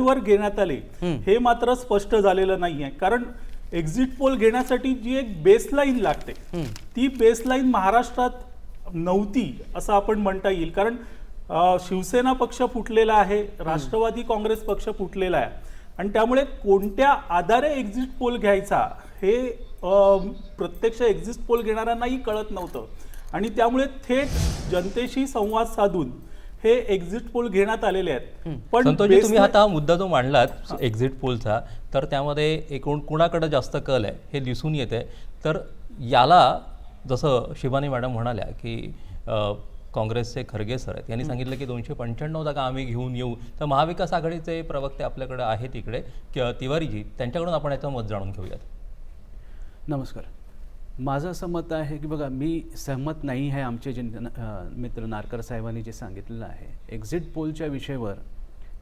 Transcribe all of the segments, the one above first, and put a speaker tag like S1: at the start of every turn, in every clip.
S1: वर घेण्यात आले हे मात्र स्पष्ट झालेलं नाहीये. कारण एक्झिट पोल घेण्यासाठी जी एक बेसलाईन लागते ती बेसलाईन महाराष्ट्रात नव्हती असं आपण म्हणता येईल. कारण शिवसेना पक्ष फुटलेला आहे राष्ट्रवादी काँग्रेस पक्ष फुटलेला आहे. आणि त्यामुळे कोणत्या आधारे एक्झिट पोल घ्यायचा हे प्रत्यक्ष एक्झिट पोल घेणाऱ्यांनाही कळत नव्हतं. आणि त्यामुळे थेट जनतेशी संवाद साधून हे एक्झिट पोल घेण्यात आलेले आहेत.
S2: संतोषजी तुम्ही आता मुद्दा जो मांडलात एक्झिट पोलचा तर त्यामध्ये एकूण कुणाकडे जास्त कल आहे हे दिसून येते तर याला जसं शिवानी मॅडम म्हणाल्या की काँग्रेसचे खरगे सर आहेत. यांनी सांगितलं की दोनशे पंच्याण्णव जागा आम्ही घेऊन येऊ? तर महाविकास आघाडीचे प्रवक्ते आपल्याकडे आहेत इकडे. कि- तिवारीजी त्यांच्याकडून आपण याचं मत जाणून घेऊयात.
S3: नमस्कार. माझं असं मत आहे की बघा मी सहमत नाही आहे आमचे जे न- मित्र नारकर साहेबांनी जे सांगितलेलं आहे. एक्झिट पोलच्या विषयावर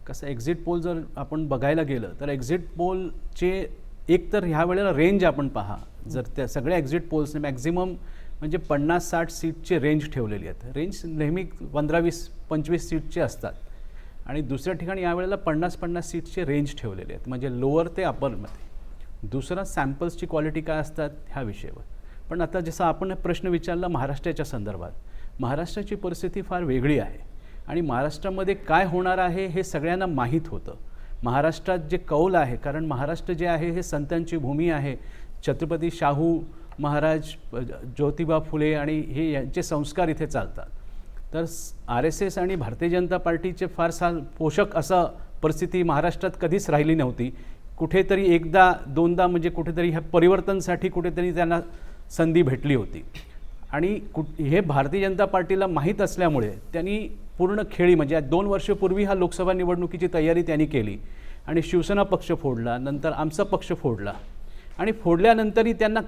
S3: कसं एक्झिट पोल जर आपण बघायला गेलं तर एक्झिट पोलचे एक तर ह्या वेळेला रेंज आपण पहा. जर त्या सगळ्या एक्झिट पोल्सने मॅक्झिमम म्हणजे पन्नास साठ सीटचे रेंज ठेवलेली आहेत. रेंज नेहमी पंधरा वीस पंचवीस सीटचे असतात. आणि दुसऱ्या ठिकाणी यावेळेला पन्नास पन्नास सीटचे रेंज ठेवलेले आहेत. म्हणजे लोअर ते अपरमध्ये दुसरा सॅम्पल्सची क्वालिटी काय असतात? ह्या विषयावर. पण आता जसं आपण प्रश्न विचारला महाराष्ट्राच्या संदर्भात महाराष्ट्राची परिस्थिती फार वेगळी आहे. आणि महाराष्ट्रामध्ये काय होणार आहे हे सगळ्यांना माहीत होतं. महाराष्ट्रात जे कौल आहे कारण महाराष्ट्र जे आहे हे संतांची भूमी आहे. छत्रपती शाहू महाराज ज्योतिबा फुले आणि हे यांचे संस्कार इथे चालतात. तर आर एस एस आणि भारतीय जनता पार्टीचे फार सा पोषक असं परिस्थिती महाराष्ट्रात कधीच राहिली नव्हती. कुठेतरी एकदा दोनदा म्हणजे कुठेतरी ह्या परिवर्तनसाठी कुठेतरी त्यांना संधी भेटली होती. आणि कुठ हे भारतीय जनता पार्टीला माहीत असल्यामुळे त्यांनी पूर्ण खेळी म्हणजे दोन वर्षपूर्वी हा लोकसभा निवडणुकीची तयारी त्यांनी केली. आणि शिवसेना पक्ष फोडला नंतर आमचा पक्ष फोडला. आणि फोडल्यानंतरही त्यांना